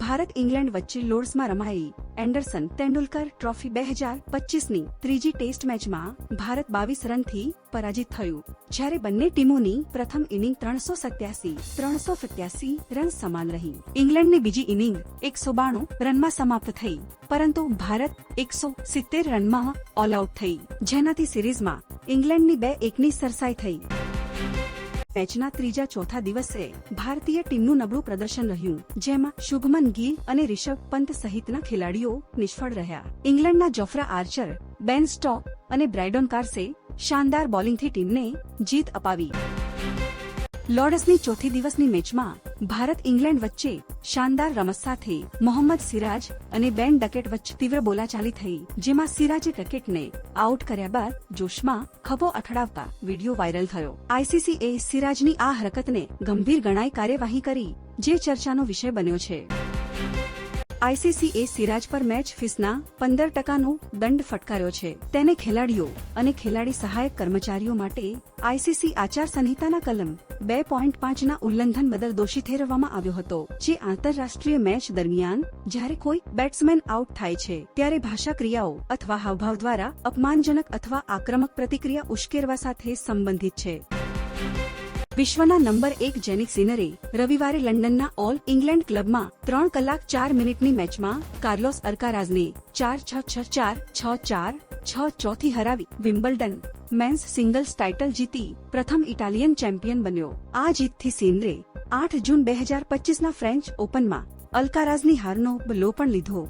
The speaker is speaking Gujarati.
ભારત ઇંગ્લેન્ડ વચ્ચે લોર્ડ્સમાં રમાયેલી એન્ડરસન તેંડુલકર ટ્રોફી બે હજાર પચીસની ત્રીજી ટેસ્ટ મેચમાં ભારત બાવીસ રનથી પરાજિત થયું. જ્યારે બંને ટીમોની પ્રથમ ઇનિંગ ત્રણસો સત્યાસી ત્રણસો સત્યાસી રન સમાન રહી. ઇંગ્લેન્ડની બીજી ઇનિંગ એકસો બાણું રનમાં સમાપ્ત થઈ. પરંતુ ભારત એકસો સિત્તેર રનમાં ઓલ આઉટ થઈ. જેનાથી સિરીઝમાં ઇંગ્લેન્ડની બે એકની સરસાઈ થઈ. મેચના ત્રીજા ચોથા દિવસે ભારતીય ટીમનું નબળું પ્રદર્શન રહ્યું, જેમાં શુભમન ગીલ અને રિષભ પંત સહિતના ખેલાડીઓ નિષ્ફળ રહ્યા. ઇંગ્લેન્ડના જોફ્રા આર્ચર, બેન સ્ટોક અને બ્રાઇડોન કાર્સે શાનદાર બોલિંગથી ટીમને જીત અપાવી. લોર્ડસની ચોથી દિવસની મેચમાં ભારત ઇંગ્લેન્ડ વચ્ચે શાનદાર રમત સાથે મોહમ્મદ સિરાજ અને બેન ડકેટ વચ્ચે તીવ્ર બોલાચાલી થઈ, જેમાં સિરાજે ડકેટને આઉટ કર્યા બાદ જોશમાં ખભો અથડાવતા વીડિયો વાયરલ થયો. આઈસીસીએ સિરાજની આ હરકતને ગંભીર ગણાઈ કાર્યવાહી કરી, જે ચર્ચાનો વિષય બન્યો છે. આઈસીસીએ સિરાજ પર મેચ ફીસના પંદર ટકાનો દંડ ફટકાર્યો છે. તેને ખેલાડીઓ અને ખેલાડી સહાયક કર્મચારીઓ માટે આઈસીસી આચાર સંહિતાના કલમ બે પોઈન્ટ પાંચના ઉલ્લંઘન બદલ દોષી ઠેરવવામાં આવ્યો હતો. જે આંતરરાષ્ટ્રીય મેચ દરમિયાન જ્યારે કોઈ બેટ્સમેન આઉટ થાય છે, ત્યારે ભાષા ક્રિયાઓ અથવા હાવભાવ દ્વારા અપમાનજનક અથવા આક્રમક પ્રતિક્રિયા ઉશ્કેરવા સાથે સંબંધિત છે. વિશ્વના નંબર એક જેનિક સિનરે રવિવારે લંડનના ઓલ ઇંગ્લેન્ડ ક્લબમાં ત્રણ કલાક ચાર મિનિટની મેચમાં કાર્લોસ અર્કારાઝને ચાર છ છ ચાર છ ચાર છ ચોથી હરાવી વિમ્બલ્ડન મેન્સ સિંગલ્સ ટાઇટલ જીતી પ્રથમ ઇટાલિયન ચેમ્પિયન બન્યો. આ જીતથી સિનરે આઠ જૂન બે હજાર પચીસના ફ્રેન્ચ ઓપનમાં અલ્કારાઝની હારનો બલો પણ લીધો.